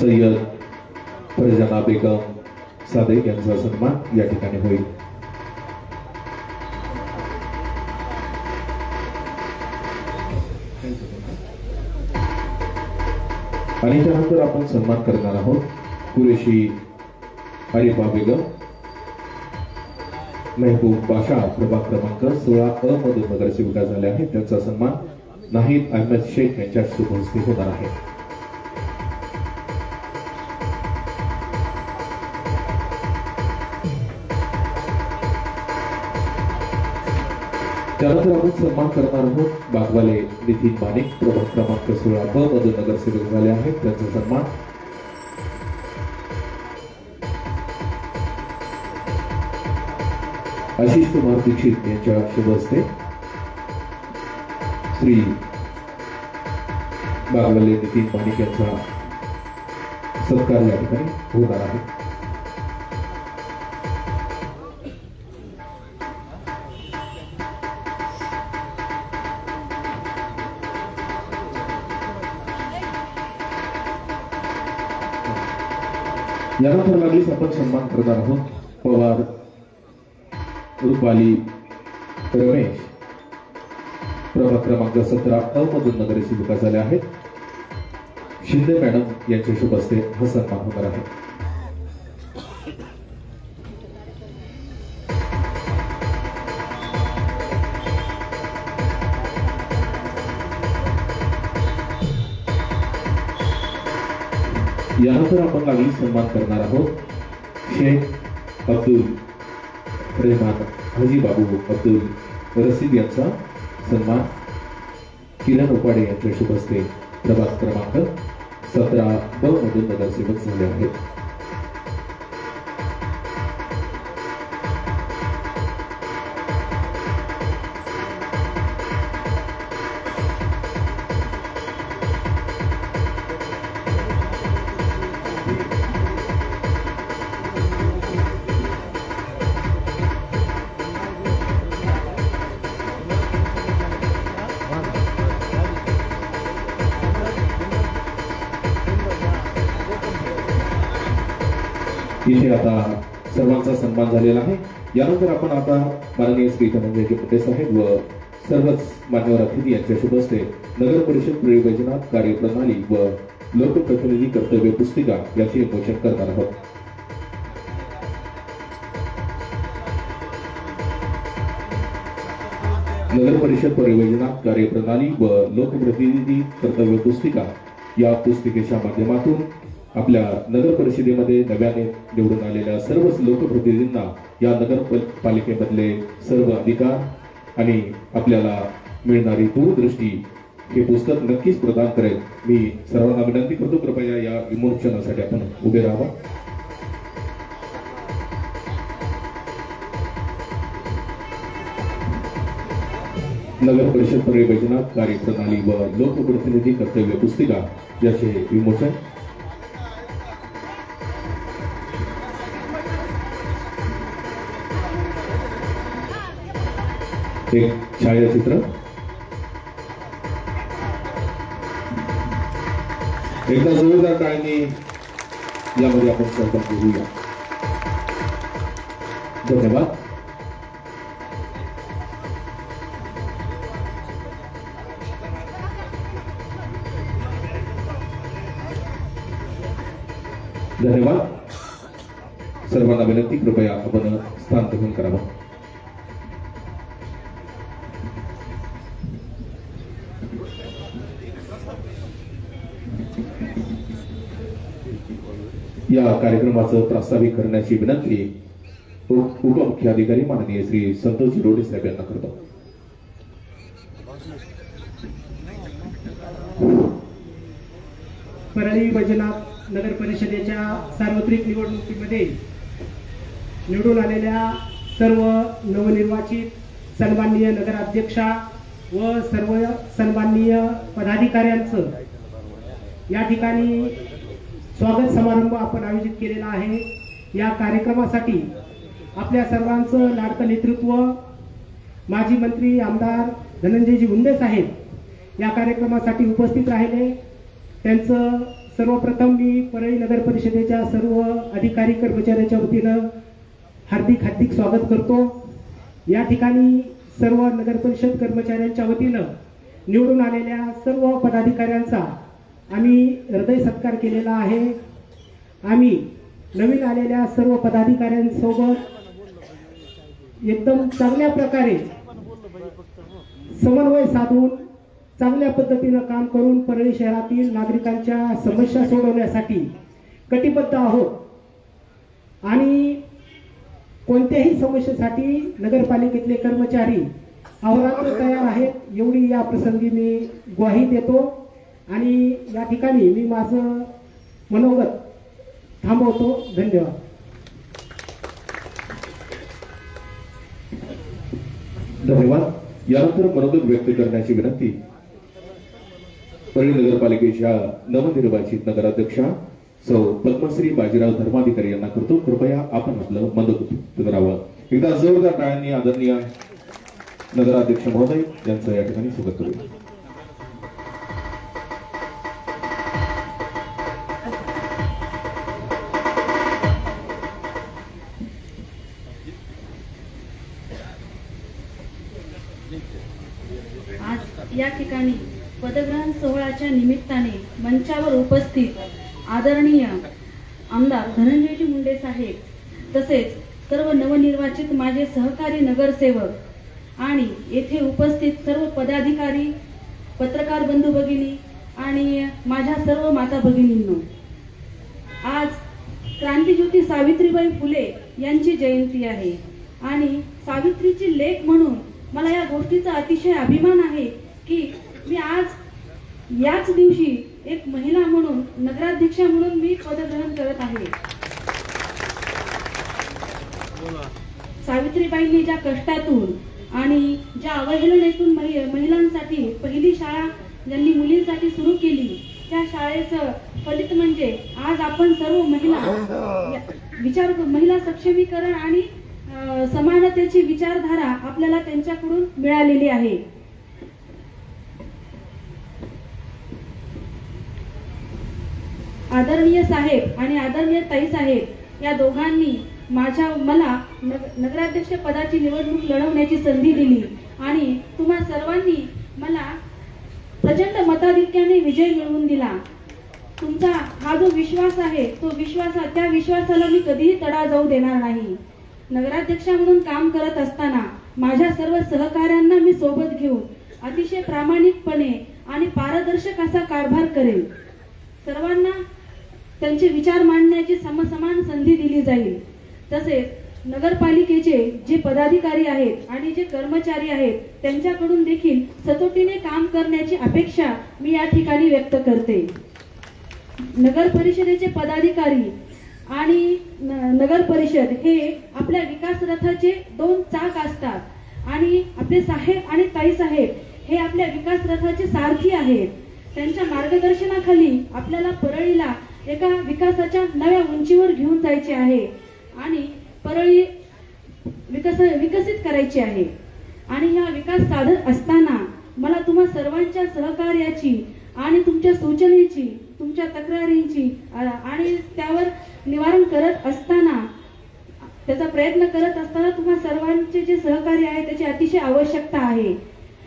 सय्यद फरजाना बेगम सादे यांचा सन्मान या ठिकाणी होईल. आणि त्यानंतर आपण सन्मान करणार आहोत कुरेशी हरिफा बेगम मेहबूब बाशा प्रभाग क्रमांक सोळा अ मधून नगरसेविका झाल्या आहेत. त्यांचा सन्मान नाहीद अहमद शेख यांच्या शुभ होणार आहे. त्यानंतर आपण सन्मान करणार आहोत. बागवाले नितीन मानिक प्रभाग क्रमांक सोळा ब मधून नगरसेवक झाले आहेत. त्यांचा सन्मान. आशिष कुमार दीक्षित यांच्या शुभ हस्ते श्री बागवाले नितीन माणिक यांचा सत्कार या ठिकाणी होणार आहे. यानंतर लागलीच आपण सन्मान करत आहोत. पवार रुपाली रमेश. प्रभाग क्रमांक सतरा अ मधून नगरसेविका झाल्या आहेत. शिंदे मॅडम यांच्या शुभ हस्ते हा सन्मान होणार आहे. यानंतर आपण लागली सन्मान करणार आहोत. शेख अब्दुल रेहमान हाजी बाबू अब्दुल रसीद यांचा सन्मान किरण उपाडे यांच्या शुभ हस्ते प्रभाग क्रमांक सतरा ब मधून नगरसेवक झाले आहेत. इथे आता सर्वांचा सन्मान झालेला आहे. यानंतर आपण आता माननीय श्री धनंजय मुंडे साहेब व सर्वच मान्यवर अतिथी यांच्या शुभ नगर परिषद प्रयोजनात कार्यप्रणाली व लोकप्रतिनिधी कर्तव्य पुस्तिका याचे विमोचन करणार आहोत. नगर परिषद परियोजनात कार्यप्रणाली व लोकप्रतिनिधी कर्तव्य पुस्तिका या पुस्तिकेच्या माध्यमातून आपल्या नगर परिषदेमध्ये नव्याने निवडून आलेल्या सर्वच लोकप्रतिनिधींना या नगर पालिकेमधले सर्व अधिकार आणि आपल्याला मिळणारी दूरदृष्टी हे पुस्तक नक्कीच प्रदान करेल. मी सर्वांना विनंती करतो कृपया या विमोचनासाठी आपण उभे राहावा. नगर परिषद परियोजनात कार्यप्रणाली व लोकप्रतिनिधी कर्तव्य पुस्तिका याचे विमोचन एक छायाचित्र. एकदा जोरदार टाळणी यामध्ये आपण सहभागी होऊया धन्यवाद. धन्यवाद. सर्वांना विनंती कृपया आपण स्थान ग्रहण करावं. या कार्यक्रमाचं प्रास्ताविक करण्याची विनंती उपमुख्याधिकारी माननीय श्री संतोष रोडे साहेब यांना करतो. परळी वैजनाथ नगर परिषदेच्या सार्वत्रिक निवडणुकीमध्ये निवडून आलेल्या सर्व नवनिर्वाचित सन्माननीय नगराध्यक्षा व सर्व सन्माननीय पदाधिकाऱ्यांचं या ठिकाणी स्वागत समारंभ आपण आयोजित केलेला आहे. या कार्यक्रमासाठी आपल्या सर्वांचं लाडकं नेतृत्व माजी मंत्री आमदार धनंजयजी मुंडे साहेब या कार्यक्रमासाठी उपस्थित राहिले. त्यांचं सर्वप्रथम मी परळी नगर परिषदेच्या सर्व अधिकारी कर्मचाऱ्याच्या वतीनं हार्दिक हार्दिक स्वागत करतो. या ठिकाणी सर्व नगर परिषद कर्मचाऱ्यांच्या वतीनं निवडून आलेल्या सर्व पदाधिकाऱ्यांचा आम्ही हृदय सत्कार केलेला आहे. आम्ही नवीन आलेल्या सर्व पदाधिकाऱ्यांसोबत एकदम चांगल्या प्रकारे समन्वय साधून चांगल्या पद्धतीनं काम करून परळी शहरातील नागरिकांच्या समस्या सोडवण्यासाठी कटिबद्ध आहोत. आणि कोणत्याही समस्येसाठी नगरपालिकेतले कर्मचारी अहोरात्र तयार आहेत एवढी या प्रसंगी मी ग्वाही देतो. आणि या ठिकाणी मी माझं मनोगत थांबवतो. धन्यवाद. धन्यवाद. यानंतर मनोगत व्यक्त करण्याची विनंती. परळी नगरपालिकेच्या नवनिर्वाचित नगराध्यक्षा सौ पद्मश्री बाजीराव धर्माधिकारी यांना करतो. कृपया आपण आपलं मनोगत करावं. एकदा जोरदार टाळ्यांनी आदरणीय नगराध्यक्ष महोदय यांचं या ठिकाणी स्वागत करूया. दिनाच्या निमित्ताने मंचावर उपस्थित आदरणीय आमदार धनंजयजी मुंडे साहेब तसेच सर्व नवनिर्वाचित माझे सहकारी नगरसेवक आणि येथे उपस्थित सर्व पदाधिकारी पत्रकार बंधू भगिनी आणि माझ्या सर्व माता भगिनींनो आज क्रांतीज्योती सावित्रीबाई फुले यांची जयंती आहे आणि सावित्रीची लेख म्हणून मला या गोष्टीचा अतिशय अभिमान आहे की मी आज याच दिवशी एक महिला म्हणून नगराध्यक्षा म्हणून मी पदग्रहण करत आहे. सावित्रीबाईंनी ज्या कष्टातून आणि ज्या अवहेलनेतून महि- महिलांसाठी पहिली शाळा ज्यांनी मुलींसाठी सुरू केली त्या शाळेचं फलित म्हणजे आज आपण सर्व महिला विचार महिला सक्षमीकरण आणि समानतेची विचारधारा आपल्याला त्यांच्याकडून मिळालेली आहे. आदरणीय साहेब आणि आदरणीय ताई साहेब या दोघांनी माझ्या मला नगराध्यक्ष पदाची निवडणूक लढवण्याची संधी दिली. आणि तुम्हा सर्वांनी मला प्रचंड मताधिक्याने विजय मिळवून दिला. तुमचा हा जो विश्वास आहे तो विश्वास त्या विश्वासाला मी कधीही तडा जाऊ देणार नाही. नगराध्यक्षा म्हणून काम करत असताना माझ्या सर्व सहकाऱ्यांना मी सोबत घेऊन अतिशय प्रामाणिकपणे आणि पारदर्शक असा कारभार करेन. सर्वांना त्यांचे विचार मांडण्याची समसमान संधी दिली जाईल. तसेच नगरपालिकेचे जे पदाधिकारी आहेत आणि जे कर्मचारी आहेत त्यांच्याकडून देखील सतोटीने काम करण्याची अपेक्षा मी या ठिकाणी व्यक्त करते. नगर परिषदेचे पदाधिकारी आणि न- नगर परिषद हे आपल्या विकास रथाचे दोन चाक असतात. आणि आपले साहेब आणि ताई साहेब हे आपल्या विकास रथाचे सारथी आहेत. त्यांच्या मार्गदर्शनाखाली आपल्याला परळीला एका विकासाच्या नव्या उंचीवर घेऊन जायचे आहे आणि परळी विकस विकसित करायची आहे. आणि ह्या विकास साधत असताना मला तुम्हा सर्वांच्या सहकार्याची आणि तुमच्या सूचनेची तुमच्या तक्रारींची आणि त्यावर निवारण करत असताना त्याचा प्रयत्न करत असताना तुम्हा सर्वांचे जे सहकार्य आहे त्याची अतिशय आवश्यकता आहे.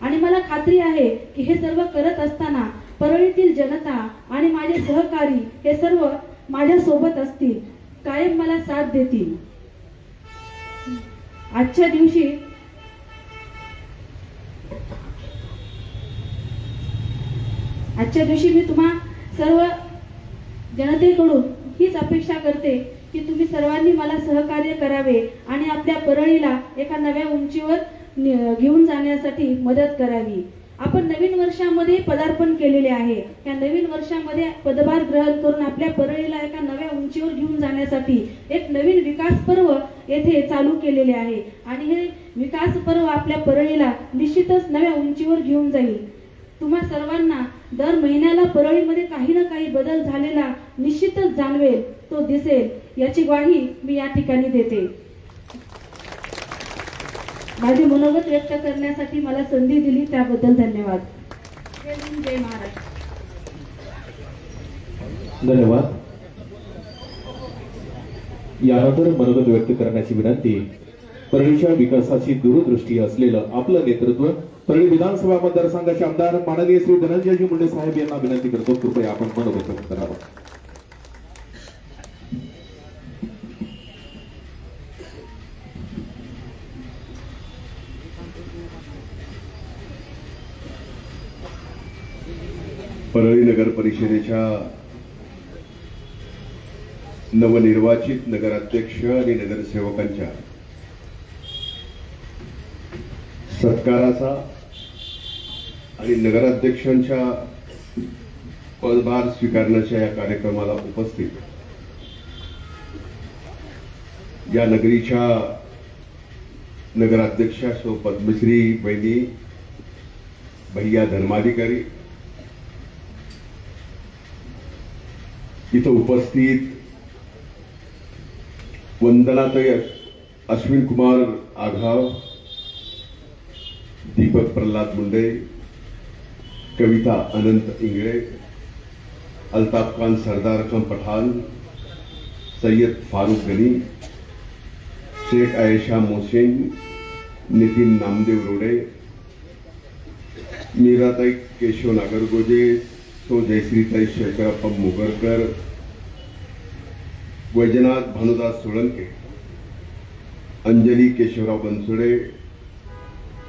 आणि मला खात्री आहे की हे सर्व करत असताना परळीतील जनता आणि माझे सहकारी हे सर्व माझ्या सोबत असतील कायम मला साथ देतील. आजच्या दिवशी आजच्या दिवशी मी तुम्हा सर्व जनतेकडून हीच अपेक्षा करते की तुम्ही सर्वांनी मला सहकार्य करावे आणि आपल्या परळीला एका नव्या उंचीवर घेऊन जाण्यासाठी मदत करावी. आपण नवीन वर्षामध्ये पदार्पण केलेले आहे. या नवीन वर्षामध्ये पदभार ग्रहण करून आपल्या परळीला एका नव्या उंचीवर घेऊन जाण्यासाठी एक नवीन विकास पर्व येथे चालू केलेले आहे. आणि हे विकास पर्व आपल्या परळीला निश्चितच नव्या उंचीवर घेऊन जाईल. तुम्हा सर्वांना दर महिन्याला परळीमध्ये काही ना काही बदल झालेला निश्चितच जाणवेल तो दिसेल. याची ग्वाही मी या ठिकाणी देते. माझे मनोगत व्यक्त करण्यासाठी मला संधी दिली त्याबद्दल धन्यवाद. जय धन्यवाद. यानंतर मनोगत व्यक्त करण्याची विनंती परळीच्या विकासाची दूरदृष्टी असलेलं आपलं नेतृत्व परळी विधानसभा मतदारसंघाचे आमदार माननीय श्री धनंजयजी मुंडे साहेब यांना विनंती करतो कृपया आपण मनोगत करावं. परळी नगर परिषदेच्या नवनिर्वाचित नगराध्यक्ष आणि नगरसेवकांच्या सत्काराचा आणि नगराध्यक्षांच्या पदभार स्वीकारण्याच्या या कार्यक्रमाला उपस्थित या नगरीच्या नगराध्यक्षा सो पद्मश्री बहिणी भैया धर्माधिकारी इथं उपस्थित वंदनाताई अश्विन कुमार आघाव, दीपक प्रल्हाद मुंडे, कविता अनंत इंगळे, अल्ताफ खान सरदार खान पठान सैयद फारूक गनी, शेख आयशा मोहसिन, नितीन नामदेव रोडे, मीराताई केशव नागरगोजे सो जयश्रीताई शेखरप्पा मुगरकर वैजनाथ भानुदास सोलंके अंजलि केशवराव बनसुडे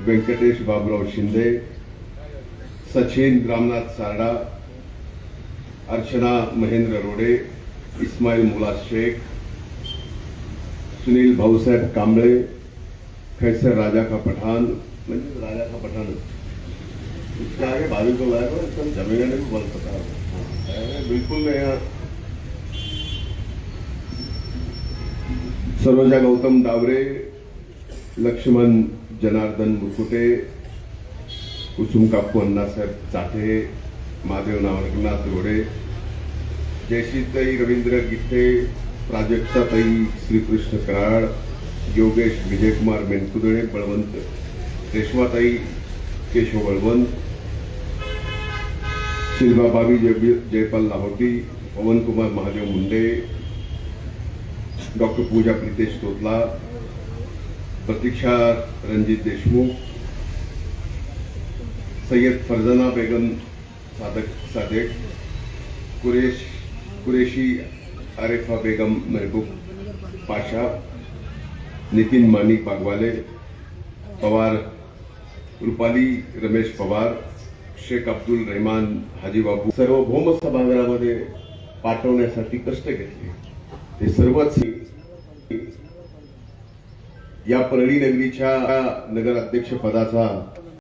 वेंकटेश बाबूराव शिंदे, सचिन रामनाथ सारडा, अर्चना महेंद्र रोडे, इस्माईल मुला शेख, सुनील भाऊसाहेब कांबळे खैसर राजा का पठान राजा का पठान उसके आगे भाभी को लाया एकदम जमेगा नहीं बोल सकता बिल्कुल नहीं सरोजा गौतम डावरे लक्ष्मण जनार्दन मुकुटे कुसुम काप्पू अण्णासाहेब चाठे महादेव नावरकनाथ रोडे जयशीताई रवींद्र गिट्टे प्राजक्ताताई श्रीकृष्ण कराड योगेश विजयकुमार मेनकुदळे बळवंत रेश्माताई केशव बळवंत शिल्पाबाबी जय जयपाल लाहोटी पवनकुमार महादेव मुंडे डॉक्टर पूजा प्रितेश तोतला प्रतीक्षा रणजित देशमुख सय्यद फरजना बेगम सादक सादेक कुरेश कुरेशी आरेफा बेगम महबूब पाशा नितीन मानिक बागवाले पवार रुपाली रमेश पवार शेख अब्दुल रहमान हाजीबाबू सर्व भौमस्थ सभागृहामध्ये पाठवण्यासाठी कष्ट घेतले. ते सर्वच या परळी नगरीच्या नगराध्यक्ष पदाचा